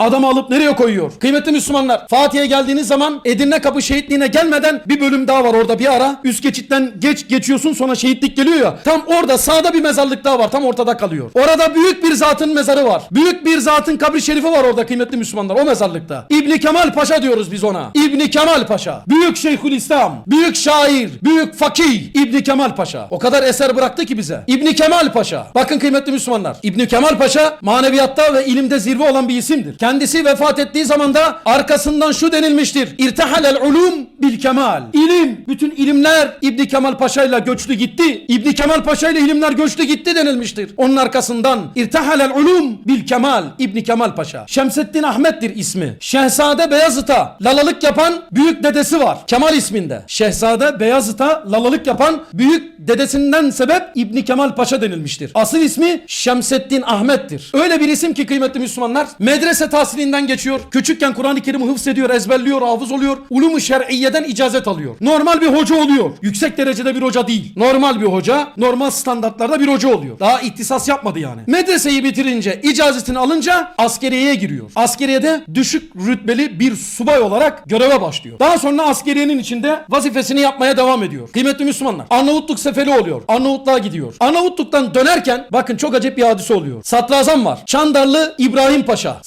adamı alıp nereye koyuyor? Kıymetli Müslümanlar Fatih'e geldiğiniz zaman Edirne Kapı şehitliğine gelmeden bir bölüm daha var orada bir ara. Üst geçitten geç geçiyorsun sonra şehitlik geliyor ya. Tam orada sağda bir mezarlık daha var. Tam ortada kalıyor. Orada büyük bir zatın mezarı var. Büyük bir zatın kabri şerifi var orada kıymetli Müslümanlar o mezarlıkta. İbni Kemal Paşa diyoruz biz ona. İbni Kemal Paşa. Büyük Şeyhülislam. Büyük şair. Büyük fakih. İbni Kemal Paşa. O kadar eser bıraktı ki bize. İbni Kemal Paşa. Bakın kıymetli Müslümanlar. İbni Kemal Paşa maneviyatta ve ilimde zirve olan bir isimdir. Kendisi vefat ettiği zaman da arkasından şu denilmiştir. İrtehalel ulum bil kemal. İlim, bütün ilimler İbni Kemal Paşa ile göçtü gitti. İbni Kemal Paşa ile ilimler göçtü gitti denilmiştir. Onun arkasından İrtehalel ulum bil kemal İbni Kemal Paşa. Şemseddin Ahmet'tir ismi. Şehzade Beyazıt'a lalalık yapan büyük dedesi var. Kemal isminde. Şehzade Beyazıt'a lalalık yapan büyük dedesinden sebep İbni Kemal Paşa denilmiştir. Asıl ismi Şemseddin Ahmet'tir. Öyle bir isim ki kıymetli Müslümanlar medrese tahsilinden geçiyor. Küçükken Kur'an-ı Kerim'i hıfzediyor, ezberliyor, hafız oluyor. Ulum-u şer'iyeden icazet alıyor. Normal bir hoca oluyor. Yüksek derecede bir hoca değil. Normal bir hoca, normal standartlarda bir hoca oluyor. Daha ihtisas yapmadı yani. Medreseyi bitirince, icazetini alınca askeriyeye giriyor. Askeriyede düşük rütbeli bir subay olarak göreve başlıyor. Daha sonra askeriyenin içinde vazifesini yapmaya devam ediyor. Kıymetli Müslümanlar, Arnavutluk seferi oluyor. Arnavutluğa gidiyor. Arnavutluk'tan dönerken bakın çok acayip bir hadise oluyor. Sadrazam var. Çandarlı İbrahim Paşa.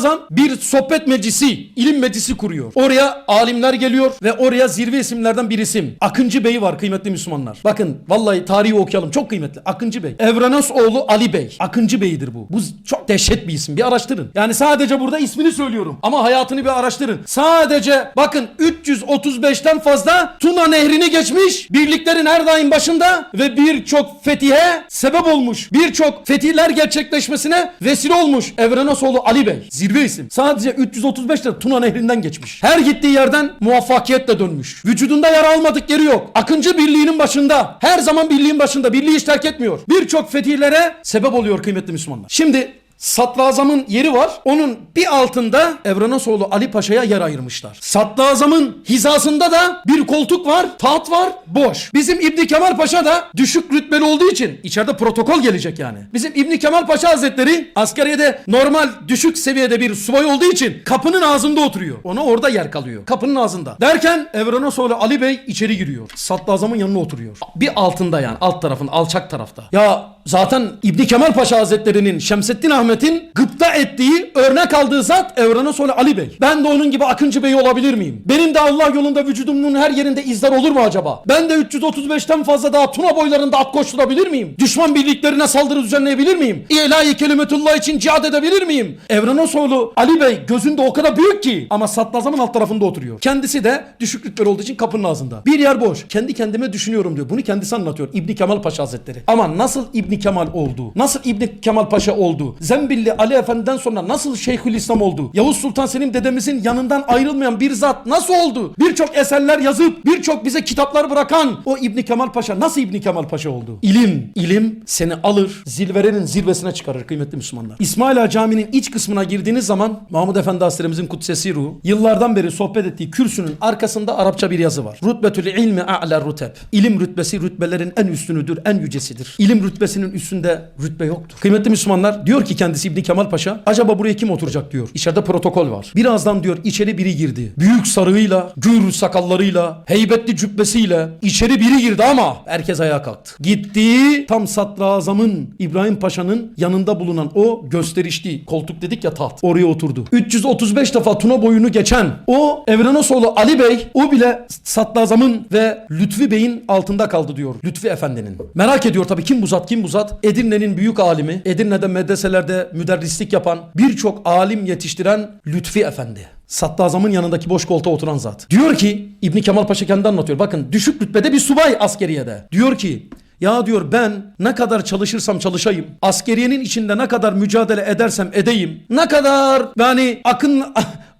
Sadrazam bir sohbet meclisi, ilim meclisi kuruyor. Oraya alimler geliyor ve oraya zirve isimlerden bir isim. Akıncı Bey var kıymetli Müslümanlar. Bakın vallahi tarihi okuyalım. Çok kıymetli. Akıncı Bey. Evrenos oğlu Ali Bey. Akıncı Bey'dir bu. Bu çok dehşet bir isim. Bir araştırın. Yani sadece burada ismini söylüyorum. Ama hayatını bir araştırın. Sadece bakın 335'ten fazla Tuna Nehri'ni geçmiş. Birliklerin her daim başında ve birçok fetihe sebep olmuş. Birçok fetihler gerçekleşmesine vesile olmuş. Evrenos oğlu Ali Bey. Zirve isim. Sadece 335'te Tuna Nehri'nden geçmiş. Her gittiği yerden muvaffakiyetle dönmüş. Vücudunda yara almadık yeri yok. Akıncı birliğinin başında. Her zaman birliğin başında. Birliği hiç terk etmiyor. Birçok fetihlere sebep oluyor kıymetli Müslümanlar. Şimdi Sadrazam'ın yeri var. Onun bir altında Evrenosoğlu Ali Paşa'ya yer ayırmışlar. Sadrazam'ın hizasında da bir koltuk var, taht var, boş. Bizim İbni Kemal Paşa da düşük rütbeli olduğu için içeride protokol gelecek yani. Bizim İbni Kemal Paşa Hazretleri askeriyede normal düşük seviyede bir subay olduğu için kapının ağzında oturuyor. Ona orada yer kalıyor. Kapının ağzında. Derken Evrenosoğlu Ali Bey içeri giriyor. Sadrazam'ın yanına oturuyor. Bir altında yani alt tarafın alçak tarafta. Ya zaten İbni Kemal Paşa Hazretleri'nin Şemseddin Ahmet'in gıpta ettiği örnek aldığı zat Evrenosoğlu Ali Bey. Ben de onun gibi Akıncı Bey olabilir miyim? Benim de Allah yolunda vücudumun her yerinde izler olur mu acaba? Ben de 335'ten fazla daha Tuna boylarında at koşturabilir miyim? Düşman birliklerine saldırı düzenleyebilir miyim? İlahi kelimetullah için cihad edebilir miyim? Evrenosoğlu Ali Bey gözünde o kadar büyük ki ama Sadrazam'ın alt tarafında oturuyor. Kendisi de düşük rütbeli olduğu için kapının ağzında. Bir yer boş. Kendi kendime düşünüyorum diyor. Bunu kendisi anlatıyor. İbni Kemal Paşa Hazretleri. Ama nasıl İbni Kemal oldu? Nasıl İbni Kemal Paşa oldu? Zembilli Ali Efendi'den sonra nasıl Şeyhülislam oldu? Yavuz Sultan Selim dedemizin yanından ayrılmayan bir zat nasıl oldu? Birçok eserler yazıp birçok bize kitaplar bırakan o İbni Kemal Paşa nasıl İbni Kemal Paşa oldu? İlim, ilim seni alır, zilverenin zirvesine çıkarır kıymetli Müslümanlar. İsmaila Camii'nin iç kısmına girdiğiniz zaman Mahmud Efendi Hazretlerimizin kutsesi ruhu yıllardan beri sohbet ettiği kürsünün arkasında Arapça bir yazı var. Rutbetül ilmi a'la ruteb. İlim rütbesi rütbelerin en üstünüdür, en yücesidir. İlim rütbesinin üstünde rütbe yoktur. Kıymetli Müslümanlar diyor ki kendisi İbni Kemal Paşa acaba buraya kim oturacak diyor. İçeride protokol var. Birazdan diyor içeri biri girdi. Büyük sarığıyla, gür sakallarıyla, heybetli cübbesiyle içeri biri girdi ama herkes ayağa kalktı. Gittiği tam Sadrazam'ın İbrahim Paşa'nın yanında bulunan o gösterişli koltuk dedik ya taht. Oraya oturdu. 335 defa Tuna boyunu geçen o Evrenosoğlu Ali Bey o bile Sadrazam'ın ve Lütfi Bey'in altında kaldı diyor. Lütfi Efendi'nin. Merak ediyor tabii kim bu zat kim bu zat? Edirne'nin büyük alimi. Edirne'de medreselerde müderrislik yapan birçok alim yetiştiren Lütfi Efendi. Sadrazam'ın yanındaki boş koltuğa oturan zat. Diyor ki İbni Kemal Paşa kendi anlatıyor. Bakın düşük rütbede bir subay askeriyede. Diyor ki ya diyor ben ne kadar çalışırsam çalışayım, askeriyenin içinde ne kadar mücadele edersem edeyim, ne kadar yani akın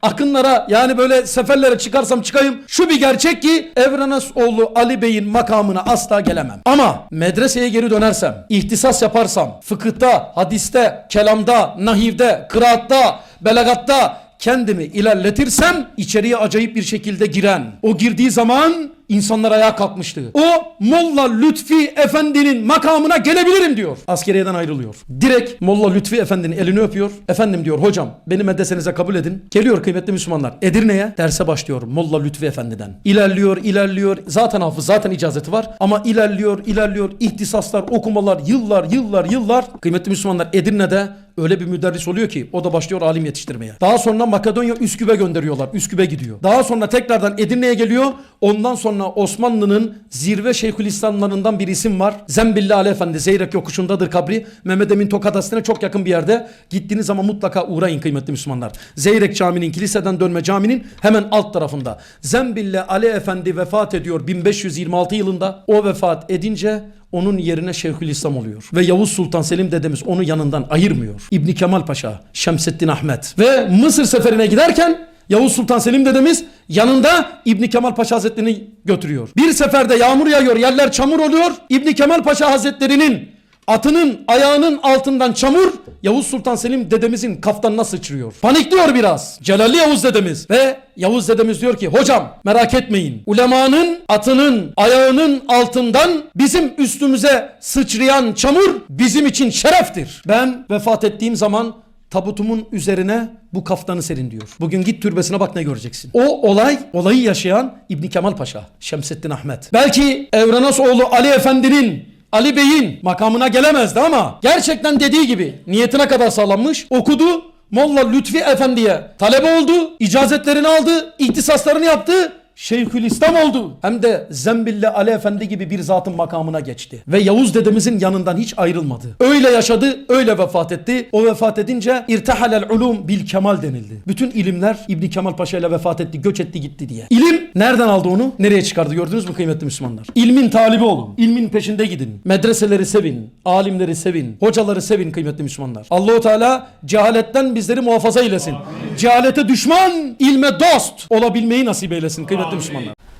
akınlara yani böyle seferlere çıkarsam çıkayım. Şu bir gerçek ki Evrenasoğlu Ali Bey'in makamına asla gelemem. Ama medreseye geri dönersem, ihtisas yaparsam, fıkıhta, hadiste, kelamda, nahivde, kıraatta, belagatta kendimi ilerletirsem içeriye acayip bir şekilde giren, o girdiği zaman insanlar ayağa kalkmıştı. O Molla Lütfi Efendi'nin makamına gelebilirim diyor. Askeriyeden ayrılıyor. Direkt Molla Lütfi Efendi'nin elini öpüyor. Efendim diyor hocam beni medresenize kabul edin. Geliyor kıymetli Müslümanlar. Edirne'ye derse başlıyor Molla Lütfi Efendi'den. İlerliyor ilerliyor. Zaten hafız zaten icazeti var. Ama ilerliyor ilerliyor. İhtisaslar okumalar yıllar yıllar yıllar. Kıymetli Müslümanlar Edirne'de öyle bir müderris oluyor ki o da başlıyor alim yetiştirmeye. Daha sonra Makedonya Üsküp'e gönderiyorlar. Üsküp'e gidiyor. Daha sonra tekrardan Edirne'ye geliyor. Ondan sonra Osmanlı'nın zirve şeyhülislamlarından bir isim var. Zembilli Ali Efendi Zeyrek yokuşundadır kabri. Mehmet Emin Tokadası'na çok yakın bir yerde. Gittiğiniz zaman mutlaka uğrayın kıymetli Müslümanlar. Zeyrek Camii'nin kiliseden dönme caminin hemen alt tarafında. Zembilli Ali Efendi vefat ediyor 1526 yılında. O vefat edince onun yerine Şeyhülislam oluyor. Ve Yavuz Sultan Selim dedemiz onu yanından ayırmıyor. İbni Kemal Paşa, Şemseddin Ahmet ve Mısır seferine giderken Yavuz Sultan Selim dedemiz yanında İbni Kemal Paşa Hazretleri'ni götürüyor. Bir seferde yağmur yağıyor, yerler çamur oluyor. İbni Kemal Paşa Hazretleri'nin atının ayağının altından çamur Yavuz Sultan Selim dedemizin kaftanına sıçrıyor. Panikliyor biraz. Celalli Yavuz dedemiz ve Yavuz dedemiz diyor ki hocam merak etmeyin. Ulemanın atının ayağının altından bizim üstümüze sıçrayan çamur bizim için şereftir. Ben vefat ettiğim zaman tabutumun üzerine bu kaftanı serin diyor. Bugün git türbesine bak ne göreceksin. O olay, olayı yaşayan İbni Kemal Paşa, Şemsettin Ahmet. Belki Evrenasoğlu Ali Efendi'nin Ali Bey'in makamına gelemezdi ama gerçekten dediği gibi niyetine kadar sağlanmış. Okudu. Molla Lütfi Efendi'ye talebe oldu. icazetlerini aldı. ihtisaslarını yaptı. Şeyhülislam oldu. Hem de Zembilli Ali Efendi gibi bir zatın makamına geçti. Ve Yavuz dedemizin yanından hiç ayrılmadı. Öyle yaşadı, öyle vefat etti. O vefat edince irtehalel ulum bil kemal denildi. Bütün ilimler İbni Kemal Paşa ile vefat etti, göç etti gitti diye. İlim nereden aldı onu? Nereye çıkardı gördünüz mü kıymetli Müslümanlar? İlmin talibi olun. İlmin peşinde gidin. Medreseleri sevin. Alimleri sevin. Hocaları sevin kıymetli Müslümanlar. Allahu Teala cehaletten bizleri muhafaza eylesin. Cehalete düşman, ilme dost olabilmeyi nasip eylesin kıymetli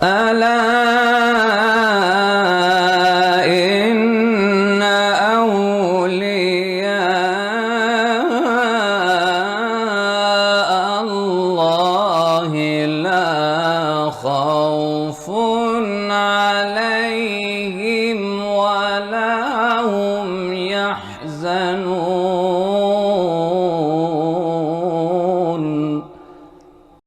ألا إن أولياء الله لا خوف